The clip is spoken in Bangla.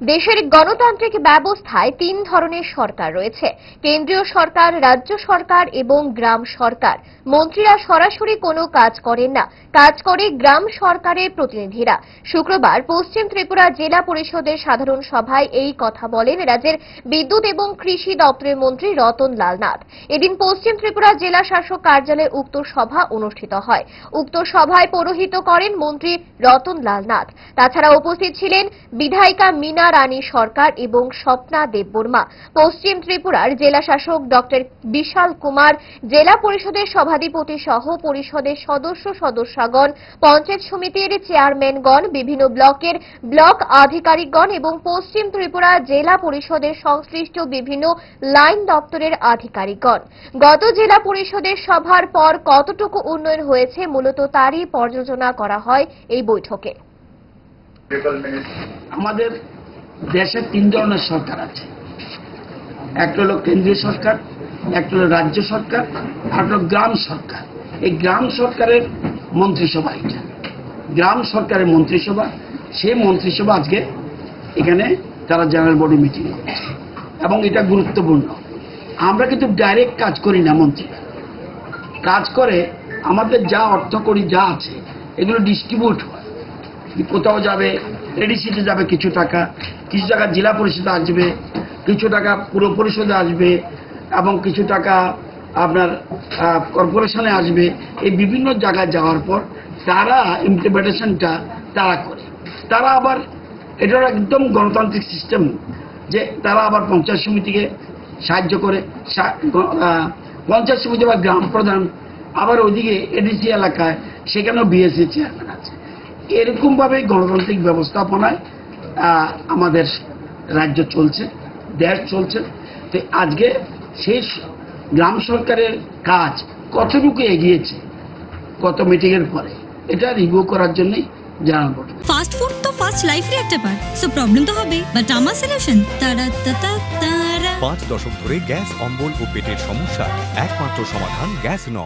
দেশের গণতান্ত্রিক ব্যবস্থায় তিন ধরনের সরকার রয়েছে। কেন্দ্রীয় সরকার, রাজ্য সরকার এবং গ্রাম সরকার। মন্ত্রীরা সরাসরি কোনো কাজ করেন না। কাজ করে গ্রাম সরকারের প্রতিনিধিরা। শুক্রবার পশ্চিম ত্রিপুরা জেলা পরিষদের সাধারণ সভায় এই কথা বলেন রাজ্যের বিদ্যুৎ এবং কৃষি দপ্তরের মন্ত্রী রতন লাল নাথ। এদিন পশ্চিম ত্রিপুরা জেলা শাসক কার্যালয়ে উক্ত সভা অনুষ্ঠিত হয়। উক্ত সভায় পৌরোহিত করেন মন্ত্রী রতন লাল নাথ। তাছাড়া উপস্থিত ছিলেন বিধায়িকা মিনা রানী সরকার এবং স্বপ্না দেববর্মা পশ্চিম ত্রিপুরার জেলা শাসক ডক্টর বিশাল কুমার জেলা পরিষদের সভাধিপতি সহ পরিষদের সদস্য সদস্যগণ পঞ্চায়েত সমিতির চেয়ারম্যানগণ বিভিন্ন ব্লকের ব্লক আধিকারিকগণ এবং পশ্চিম ত্রিপুরা জেলা পরিষদের সংশ্লিষ্ট বিভিন্ন লাইন দপ্তরের আধিকারিকগণ। গত জেলা পরিষদের সভার পর কতটুকু উন্নয়ন হয়েছে মূলত তারই পর্যালোচনা করা হয় এই বৈঠকে। আমাদের দেশে তিন ধরনের সরকার আছে। একটা হলো কেন্দ্রীয় সরকার একটা হলো রাজ্য সরকার, আর হলো গ্রাম সরকার। এই গ্রাম সরকারের মন্ত্রিসভা এটা। গ্রাম সরকারের মন্ত্রিসভা, সেই মন্ত্রিসভা আজকে এখানে তারা জেনারেল বডি মিটিং এবং এটা গুরুত্বপূর্ণ। আমরা কিন্তু ডাইরেক্ট কাজ করি না মন্ত্রীরা। কাজ করে, আমাদের যা অর্থ করি যা আছে, এগুলো ডিস্ট্রিবিউট হয়। কোথাও যাবে এডিসিতে যাবে কিছু টাকা কিছু টাকা জেলা পরিষদে আসবে, কিছু টাকা পুর পরিষদে আসবে এবং কিছু টাকা আপনার কর্পোরেশনে আসবে, এই বিভিন্ন জায়গায় যাওয়ার পর তারা ইমপ্লিমেন্টেশনটা তারা করে। তারা আবার, এটার একদম গণতান্ত্রিক সিস্টেম যে তারা আবার পঞ্চায়েত সমিতিকে সাহায্য করে পঞ্চায়েত সমিতি বা গ্রাম প্রধান, আবার ওইদিকে এডিসি এলাকায়, সেখানেও বিএসসি চেয়ারম্যান আছে। এরকমভাবে গণতান্ত্রিক ব্যবস্থাপনায় আমাদের রাজ্য চলছে দেশ চলছে। তো আজকে সেই গ্রাম সরকারের কাজ কতটুকু এগিয়েছে কত মিটিংয়ের পরে এটা রিভিউ করার জন্যই জানাব। ফাস্ট ফুড তো ফাস্ট লাইফের একটা পার্ট সো প্রবলেম তো হবে। বাট আমার সলিউশন তারা তারা তারা। পাঁচ দশক ধরে গ্যাস অম্বল ও পেটের সমস্যা একমাত্র সমাধান গ্যাস নল।